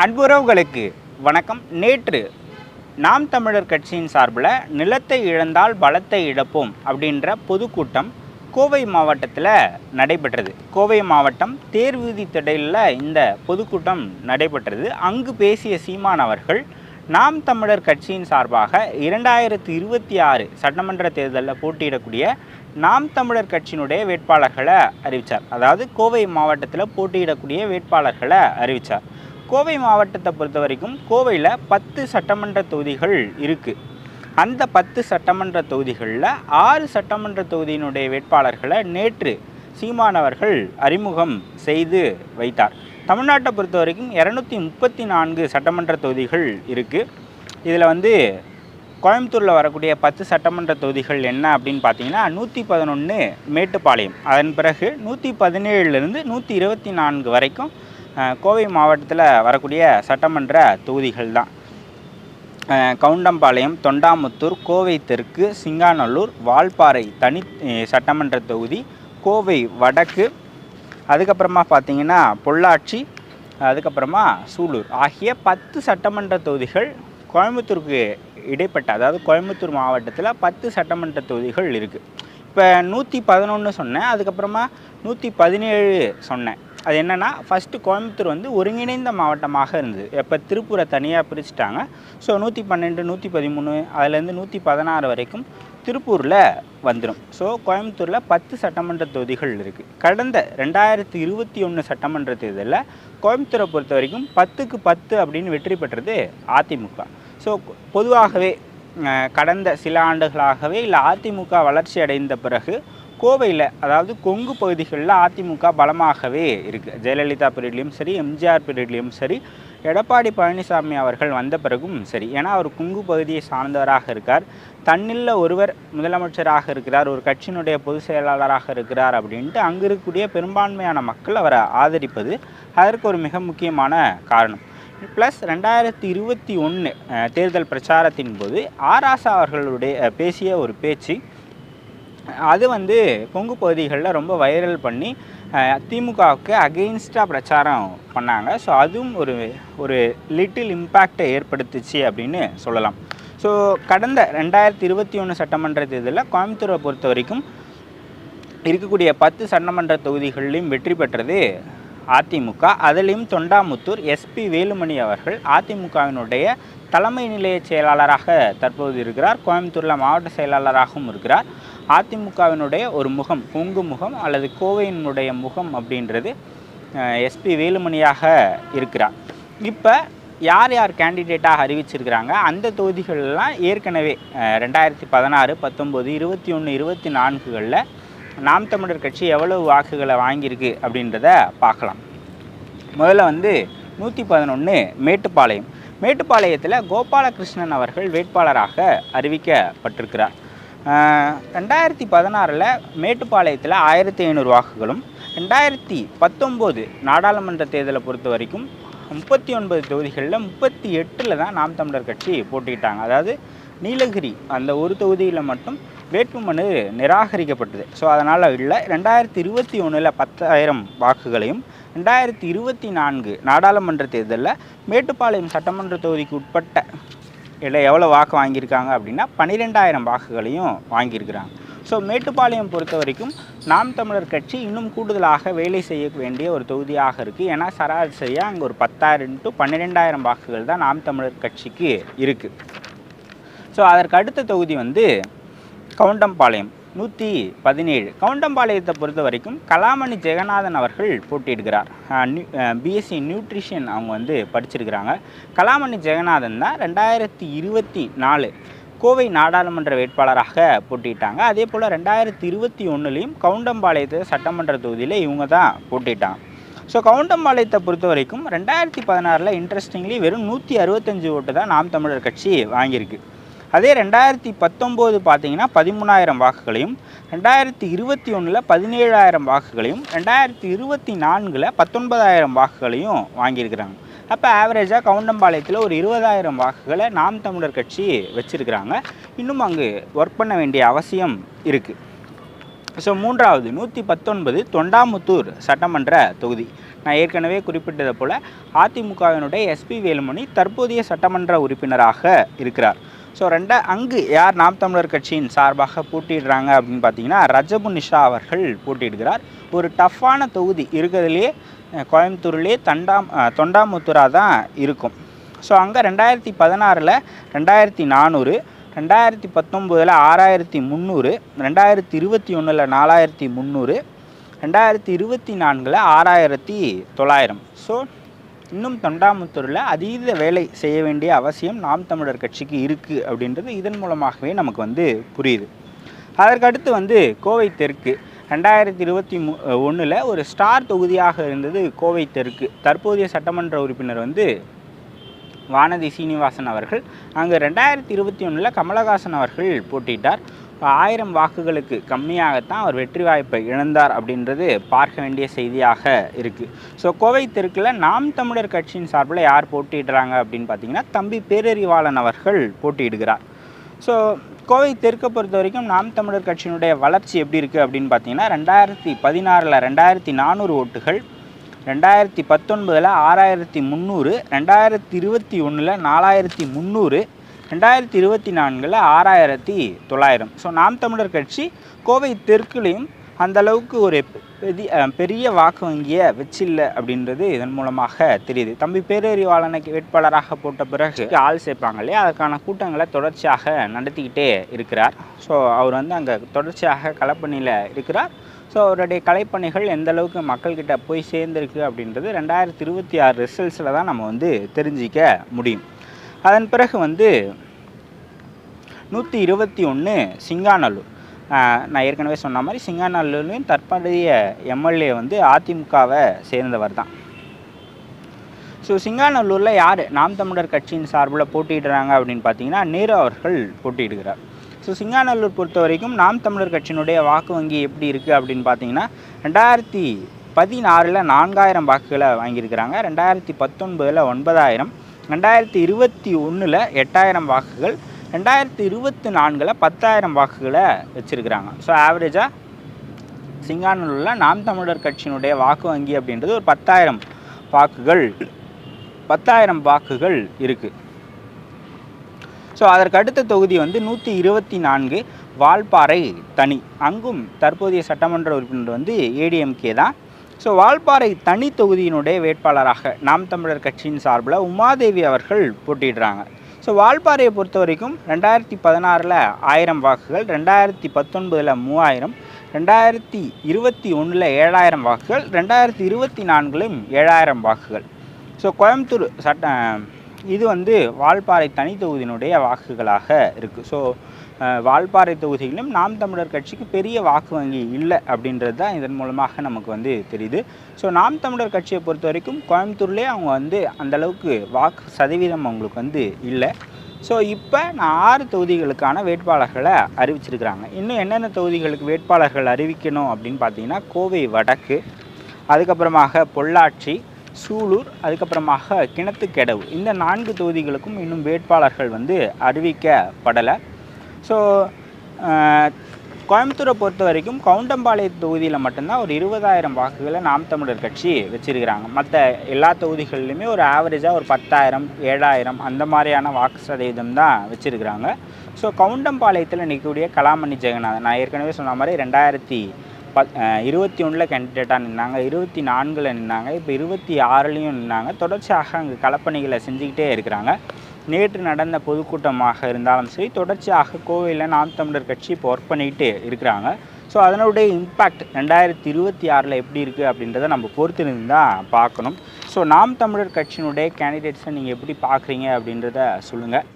அன்புறவுகளுக்கு வணக்கம். நேற்று நாம் தமிழர் கட்சியின் சார்பில் நிலத்தை இழந்தால் பலத்தை இழப்போம் அப்படின்ற பொதுக்கூட்டம் கோவை மாவட்டத்தில் நடைபெற்றது. கோவை மாவட்டம் தேர்வீதி திடலில் இந்த பொதுக்கூட்டம் நடைபெற்றது. அங்கு பேசிய சீமான் அவர்கள் நாம் தமிழர் கட்சியின் சார்பாக இரண்டாயிரத்தி இருபத்தி ஆறு சட்டமன்ற தேர்தலில் போட்டியிடக்கூடிய நாம் தமிழர் கட்சியினுடைய வேட்பாளர்களை அறிவித்தார் அதாவது கோவை மாவட்டத்தில் போட்டியிடக்கூடிய வேட்பாளர்களை அறிவித்தார் கோவை மாவட்டத்தை பொறுத்த வரைக்கும் கோவையில் பத்து சட்டமன்ற தொகுதிகள் இருக்குது அந்த பத்து சட்டமன்ற தொகுதிகளில் ஆறு சட்டமன்ற தொகுதியினுடைய வேட்பாளர்களை நேற்று சீமானவர்கள் அறிமுகம் செய்து வைத்தார். தமிழ்நாட்டை பொறுத்த வரைக்கும் இரநூத்தி முப்பத்தி நான்கு சட்டமன்ற தொகுதிகள் இருக்குது இதில் வந்து கோயம்புத்தூரில் வரக்கூடிய பத்து சட்டமன்ற தொகுதிகள் என்ன அப்படின்னு பார்த்தீங்கன்னா நூற்றி பதினொன்று மேட்டுப்பாளையம். அதன் பிறகு நூற்றி பதினேழுலேருந்து நூற்றி இருபத்தி நான்கு வரைக்கும் கோவை மாவட்டத்தில் வரக்கூடிய சட்டமன்ற தொகுதிகள் தான் கவுண்டம்பாளையம் தொண்டாமுத்தூர் கோவை தெற்கு சிங்காநல்லூர் வால்பாறை தனி சட்டமன்ற தொகுதி கோவை வடக்கு அதுக்கப்புறமா பார்த்தீங்கன்னா பொள்ளாச்சி அதுக்கப்புறமா சூலூர் ஆகிய பத்து சட்டமன்ற தொகுதிகள் கோயம்புத்தூருக்கு இடைப்பட்ட அதாவது கோயம்புத்தூர் மாவட்டத்தில் பத்து சட்டமன்ற தொகுதிகள் இருக்குது இப்போ நூற்றி பதினொன்று சொன்னேன் அதுக்கப்புறமா நூற்றி பதினேழு சொன்னேன். அது என்னென்னா ஃபஸ்ட்டு கோயம்புத்தூர் வந்து ஒருங்கிணைந்த மாவட்டமாக இருந்தது. இப்போ திருப்பூரை தனியாக பிரிச்சுட்டாங்க. ஸோ நூற்றி பன்னெண்டு நூற்றி பதிமூணு அதுலேருந்து நூற்றி பதினாறு வரைக்கும் திருப்பூரில் வந்துடும் ஸோ கோயம்புத்தூரில் பத்து சட்டமன்ற தொகுதிகள் இருக்குது கடந்த ரெண்டாயிரத்தி இருபத்தி ஒன்று சட்டமன்ற தேர்தலில் கோயம்புத்தூரை பொறுத்த வரைக்கும் பத்துக்கு பத்து அப்படின்னு வெற்றி பெற்றது அதிமுக. ஸோ பொதுவாகவே கடந்த சில ஆண்டுகளாகவே இல்லை அதிமுக வளர்ச்சி அடைந்த பிறகு கோவையில் அதாவது கொங்கு பகுதிகளில் அதிமுக பலமாகவே இருக்குது ஜெயலலிதா பீரியட்லேயும் சரி எம்ஜிஆர் பீரியட்லேயும் சரி எடப்பாடி பழனிசாமி அவர்கள் வந்த பிறகும் சரி. ஏன்னா அவர் கொங்கு பகுதியை சார்ந்தவராக இருக்கார். தன்னில் ஒருவர் முதலமைச்சராக இருக்கிறார் ஒரு கட்சியினுடைய பொதுச் செயலாளராக இருக்கிறார் அப்படின்ட்டு அங்கே இருக்கக்கூடிய பெரும்பான்மையான மக்கள் அவரை ஆதரிப்பது அதற்கு ஒரு மிக முக்கியமான காரணம். ப்ளஸ் ரெண்டாயிரத்தி இருபத்தி ஒன்று தேர்தல் பிரச்சாரத்தின் போது ஆராசா அவர்களுடைய பேசிய ஒரு பேச்சு அது வந்து கொங்கு பகுதிகளில் ரொம்ப வைரல் பண்ணி திமுகவுக்கு அகெயின்ஸ்டாக பிரச்சாரம் பண்ணாங்க. ஸோ அதுவும் ஒரு ஒரு லிட்டில் இம்பேக்டை ஏற்படுத்துச்சு அப்படின்னு சொல்லலாம். ஸோ கடந்த ரெண்டாயிரத்தி இருபத்தி ஒன்று சட்டமன்ற தேர்தலில் கோயம்புத்தூரை பொறுத்த வரைக்கும் இருக்கக்கூடிய பத்து சட்டமன்ற தொகுதிகளிலும் வெற்றி பெற்றது அதிமுக. அதிலையும் தொண்டாமுத்தூர் எஸ்பி வேலுமணி அவர்கள் அதிமுகவினுடைய தலைமை நிலைய செயலாளராக தற்போது இருக்கிறார். கோயம்புத்தூரில் மாவட்ட செயலாளராகவும் இருக்கிறார். அதிமுகவினுடைய ஒரு முகம் கொங்கு முகம் அல்லது கோவையினுடைய முகம் அப்படின்றது எஸ்பி வேலுமணியாக இருக்கிறார். இப்போ யார் யார் கேண்டிடேட்டாக அறிவிச்சிருக்கிறாங்க? அந்த தொகுதிகளெலாம் ஏற்கனவே ரெண்டாயிரத்தி பதினாறு பத்தொம்போது இருபத்தி ஒன்று இருபத்தி நான்குகளில் நாம் தமிழர் கட்சி எவ்வளவு வாக்குகளை வாங்கியிருக்கு அப்படின்றத பார்க்கலாம். முதல்ல வந்து நூற்றி பதினொன்று மேட்டுப்பாளையம். மேட்டுப்பாளையத்தில் கோபாலகிருஷ்ணன் அவர்கள் வேட்பாளராக அறிவிக்கப்பட்டிருக்கிறார். ரெண்டாயிரத்தி பதினாறில் மேட்டுப்பாளையத்தில் ஆயிரத்தி ஐநூறு வாக்குகளும் ரெண்டாயிரத்தி பத்தொம்போது நாடாளுமன்ற தேர்தலை பொறுத்த வரைக்கும் முப்பத்தி ஒன்பது தொகுதிகளில் முப்பத்தி எட்டில் தான் நாம் தமிழர் கட்சி போட்டிக்கிட்டாங்க அதாவது நீலகிரி அந்த ஒரு தொகுதியில் மட்டும் வேட்புமனு நிராகரிக்கப்பட்டது. ஸோ அதனால் இல்லை. ரெண்டாயிரத்தி இருபத்தி ஒன்றில் பத்தாயிரம் வாக்குகளையும் ரெண்டாயிரத்தி இருபத்தி நான்கு நாடாளுமன்ற தேர்தலில் மேட்டுப்பாளையம் சட்டமன்ற தொகுதிக்கு உட்பட்ட இடம் எவ்வளோ வாக்கு வாங்கியிருக்காங்க அப்படின்னா பன்னிரெண்டாயிரம் வாக்குகளையும் வாங்கியிருக்கிறாங்க. ஸோ மேட்டுப்பாளையம் பொறுத்த வரைக்கும் நாம் தமிழர் கட்சி இன்னும் கூடுதலாக வேலை செய்ய வேண்டிய ஒரு தொகுதியாக இருக்குது ஏன்னா சராசரியாக அங்கே ஒரு பத்தாயிரம் டு பன்னிரெண்டாயிரம் வாக்குகள் தான் நாம் தமிழர் கட்சிக்கு இருக்குது ஸோ அதற்கு அடுத்த தொகுதி வந்து கவுண்டம்பாளையம். நூற்றி பதினேழு. கவுண்டம்பாளையத்தை பொறுத்த வரைக்கும் கலாமணி ஜெகநாதன் அவர்கள் போட்டியிடுகிறார். பிஎஸ்சி நியூட்ரிஷன் அவங்க வந்து படிச்சிருக்கிறாங்க. கலாமணி ஜெகநாதன் தான் ரெண்டாயிரத்தி இருபத்தி நாலு கோவை நாடாளுமன்ற வேட்பாளராக போட்டியிட்டாங்க. அதே போல் ரெண்டாயிரத்தி இருபத்தி ஒன்றுலேயும் கவுண்டம்பாளையத்து சட்டமன்ற தொகுதியில் இவங்க தான் போட்டிட்டாங்க. ஸோ கவுண்டம்பாளையத்தை பொறுத்த வரைக்கும் ரெண்டாயிரத்தி பதினாறில் இன்ட்ரெஸ்டிங்லி வெறும் நூற்றி அறுபத்தஞ்சு ஓட்டு தான் நாம் தமிழர் கட்சி வாங்கியிருக்கு. அதே ரெண்டாயிரத்தி பத்தொம்போது பார்த்தீங்கன்னா பதிமூணாயிரம் வாக்குகளையும் ரெண்டாயிரத்தி இருபத்தி ஒன்றில் பதினேழாயிரம் வாக்குகளையும் ரெண்டாயிரத்தி இருபத்தி நான்கில் பத்தொன்பதாயிரம் வாக்குகளையும் வாங்கியிருக்கிறாங்க. அப்போ ஆவரேஜாக கவுண்டம்பாளையத்தில் ஒரு இருபதாயிரம் வாக்குகளை நாம் தமிழர் கட்சி வச்சுருக்கிறாங்க. இன்னும் அங்கு ஒர்க் பண்ண வேண்டிய அவசியம் இருக்குது ஸோ மூன்றாவது நூற்றி பத்தொன்பது தொண்டாமுத்தூர் சட்டமன்ற தொகுதி. நான் ஏற்கனவே குறிப்பிட்டது போல் அதிமுகவினுடைய எஸ்பி வேலுமணி தற்போதைய சட்டமன்ற உறுப்பினராக இருக்கிறார். ஸோ ரெண்டா அங்கு யார் நாம் தமிழர் கட்சியின் சார்பாக போட்டியிடுறாங்க அப்படின்னு பார்த்தீங்கன்னா ரஜபு நிஷா அவர்கள் போட்டியிடுகிறார். ஒரு டஃப்பான தொகுதி இருக்கிறதுலே கோயம்புத்தூர்லேயே தண்டாம் அஹ், தொண்டாமுத்தூராக தான் இருக்கும். ஸோ அங்கே ரெண்டாயிரத்தி பதினாறில் ரெண்டாயிரத்தி நானூறு ரெண்டாயிரத்தி பத்தொம்போதில் ஆறாயிரத்தி முந்நூறு ரெண்டாயிரத்தி இருபத்தி ஒன்றில் நாலாயிரத்தி முந்நூறு ரெண்டாயிரத்தி இருபத்தி நான்கில் ஆறாயிரத்தி தொள்ளாயிரம். ஸோ இன்னும் தொண்டாமுத்தூரில் அதீத வேலை செய்ய வேண்டிய அவசியம் நாம் தமிழர் கட்சிக்கு இருக்குது அப்படின்றது இதன் மூலமாகவே நமக்கு வந்து புரியுது. அதற்கடுத்து வந்து கோவை தெற்கு. ரெண்டாயிரத்தி இருபத்தி மூ ஒன்றில் ஒரு ஸ்டார் தொகுதியாக இருந்தது கோவை தெற்கு. தற்போதைய சட்டமன்ற உறுப்பினர் வந்து வானதி சீனிவாசன் அவர்கள். அங்கே ரெண்டாயிரத்தி இருபத்தி ஒன்றில் கமலஹாசன் அவர்கள் போட்டியிட்டார். ஆயிரம் வாக்குகளுக்கு கம்மியாகத்தான் அவர் வெற்றி வாய்ப்பை இழந்தார் அப்படின்றது பார்க்க வேண்டிய செய்தியாக இருக்குது ஸோ கோவை தெற்கில் நாம் தமிழர் கட்சியின் சார்பில் யார் போட்டியிடுறாங்க அப்படின்னு பார்த்தீங்கன்னா தம்பி பேரறிவாளன் அவர்கள் போட்டியிடுகிறார். ஸோ கோவை தெற்கை பொறுத்த வரைக்கும் நாம் தமிழர் கட்சியினுடைய வளர்ச்சி எப்படி இருக்குது அப்படின்னு பார்த்தீங்கன்னா ரெண்டாயிரத்தி பதினாறில் ரெண்டாயிரத்தி நானூறு ஓட்டுகள் ரெண்டாயிரத்தி பத்தொன்பதில் ஆறாயிரத்தி முந்நூறு ரெண்டாயிரத்தி இருபத்தி ஒன்றில் நாலாயிரத்தி முந்நூறு ரெண்டாயிரத்தி இருபத்தி நான்கில் ஆறாயிரத்தி தொள்ளாயிரம். ஸோ நாம் தமிழர் கட்சி கோவை தெற்குலேயும் அந்த அளவுக்கு ஒரு பெரிய பெரிய வாக்கு வங்கியை வச்சில்லை அப்படின்றது இதன் மூலமாக தெரியுது. தம்பி பேரறிவாளனுக்கு வேட்பாளராக போட்ட பிறகு ஆள் சேர்ப்பாங்க இல்லையா? அதற்கான கூட்டங்களை தொடர்ச்சியாக நடத்திக்கிட்டே இருக்கிறார். ஸோ அவர் வந்து அங்கே தொடர்ச்சியாக களப்பணியில் இருக்கிறார். ஸோ அவருடைய கலைப்பணிகள் எந்த அளவுக்கு மக்கள்கிட்ட போய் சேர்ந்துருக்கு அப்படின்றது ரெண்டாயிரத்தி இருபத்தி ஆறு ரிசல்ட்ஸில் தான் நம்ம வந்து தெரிஞ்சிக்க முடியும். அதன் பிறகு வந்து நூற்றி இருபத்தி ஒன்று சிங்காநல்லூர். நான் ஏற்கனவே சொன்ன மாதிரி சிங்காநல்லூர்லேயும் தற்போதைய எம்எல்ஏ வந்து அதிமுகவை சேர்ந்தவர் தான். ஸோ சிங்காநல்லூரில் யார்? நாம் தமிழர் கட்சியின் சார்பில் போட்டியிடுறாங்க அப்படின்னு பார்த்தீங்கன்னா நேரு அவர்கள் போட்டியிடுகிறார். ஸோ சிங்காநல்லூர் பொறுத்த வரைக்கும் நாம் தமிழர் கட்சியினுடைய வாக்கு வங்கி எப்படி இருக்குது அப்படின்னு பார்த்தீங்கன்னா ரெண்டாயிரத்தி பதினாறில் நான்காயிரம் வாக்குகளை வாங்கியிருக்கிறாங்க. ரெண்டாயிரத்தி பத்தொன்பதில் ஒன்பதாயிரம். ரெண்டாயிரத்தி இருபத்தி ஒன்றில் எட்டாயிரம் வாக்குகள் ரெண்டாயிரத்தி இருபத்தி நான்கில் பத்தாயிரம் வாக்குகளை வச்சுருக்கிறாங்க. ஸோ ஆவரேஜாக சிங்கானூரில் நாம் தமிழர் கட்சியினுடைய வாக்கு வங்கி அப்படின்றது ஒரு பத்தாயிரம் வாக்குகள் பத்தாயிரம் வாக்குகள் இருக்குது ஸோ அதற்கு அடுத்த தொகுதி வந்து நூற்றி இருபத்தி நான்கு வால்பாறை தனி. அங்கும் தற்போதைய சட்டமன்ற உறுப்பினர் வந்து ஏடிஎம்கே தான். ஸோ வால்பாறை தனி தொகுதியினுடைய வேட்பாளராக நாம் தமிழர் கட்சியின் சார்பில் உமாதேவி அவர்கள் போட்டிடுறாங்க ஸோ வால்பாறையை பொறுத்த வரைக்கும் ரெண்டாயிரத்தி பதினாறில் ஆயிரம் வாக்குகள் ரெண்டாயிரத்தி பத்தொன்பதில் மூவாயிரம் ரெண்டாயிரத்தி இருபத்தி ஒன்றில் ஏழாயிரம் வாக்குகள் ரெண்டாயிரத்தி இருபத்தி நான்கிலும் ஏழாயிரம் வாக்குகள். ஸோ கோயம்புத்தூர் சட்ட இது வந்து வால்பாறை தனி தொகுதியினுடைய வாக்குகளாக இருக்குது ஸோ வால்பாறை தொகுதியிலும் நாம் தமிழர் கட்சிக்கு பெரிய வாக்கு வங்கி இல்லை அப்படின்றது தான் இதன் மூலமாக நமக்கு வந்து தெரியுது. ஸோ நாம் தமிழர் கட்சியை பொறுத்த வரைக்கும் கோயம்புத்தூர்லேயே அவங்க வந்து அந்தளவுக்கு வாக்கு சதவீதம் அவங்களுக்கு வந்து இல்லை. ஸோ இப்போ நான் ஆறு தொகுதிகளுக்கான வேட்பாளர்களை அறிவிச்சிருக்கிறாங்க. இன்னும் என்னென்ன தொகுதிகளுக்கு வேட்பாளர்கள் அறிவிக்கணும் அப்படின்னு பார்த்தீங்கன்னா கோவை வடக்கு அதுக்கப்புறமாக பொள்ளாச்சி சூலூர் அதுக்கப்புறமாக கிணத்துக்கெடவு. இந்த நான்கு தொகுதிகளுக்கும் இன்னும் வேட்பாளர்கள் வந்து அறிவிக்கப்படலை. ஸோ கோயம்புத்தூரை பொறுத்த வரைக்கும் கவுண்டம்பாளையம் தொகுதியில் மட்டும்தான் ஒரு இருபதாயிரம் வாக்குகளை நாம் தமிழர் கட்சி வச்சுருக்கிறாங்க. மற்ற எல்லா தொகுதிகள்லையுமே ஒரு ஆவரேஜாக ஒரு பத்தாயிரம் ஏழாயிரம் அந்த மாதிரியான வாக்கு சதவீதம் தான் வச்சுருக்கிறாங்க. ஸோ கவுண்டம்பாளையத்தில் நிற்கக்கூடிய கலாமணி ஜெகநாதன் நான் ஏற்கனவே சொன்ன மாதிரி ரெண்டாயிரத்தி பத் இருபத்தி ஒன்றில் கேண்டிடேட்டாக நின்னாங்க இருபத்தி நான்கில் நின்னாங்க இப்போ இருபத்தி ஆறுலேயும் நின்னாங்க. தொடர்ச்சியாக அங்கே களப்பணிகளை செஞ்சுக்கிட்டே இருக்கிறாங்க. நேற்று நடந்த பொதுக்கூட்டமாக இருந்தாலும் சரி தொடர்ச்சியாக கோவையில் நாம் தமிழர் கட்சி இப்போ ஒர்க் பண்ணிக்கிட்டு இருக்கிறாங்க. ஸோ அதனுடைய இம்பேக்ட் ரெண்டாயிரத்தி இருபத்தி ஆறில் எப்படி இருக்குது அப்படின்றத நம்ம பொறுத்திருந்து தான் பார்க்கணும். ஸோ நாம் தமிழர் கட்சியினுடைய கேண்டிடேட்ஸை நீங்கள் எப்படி பார்க்குறீங்க அப்படின்றத சொல்லுங்கள்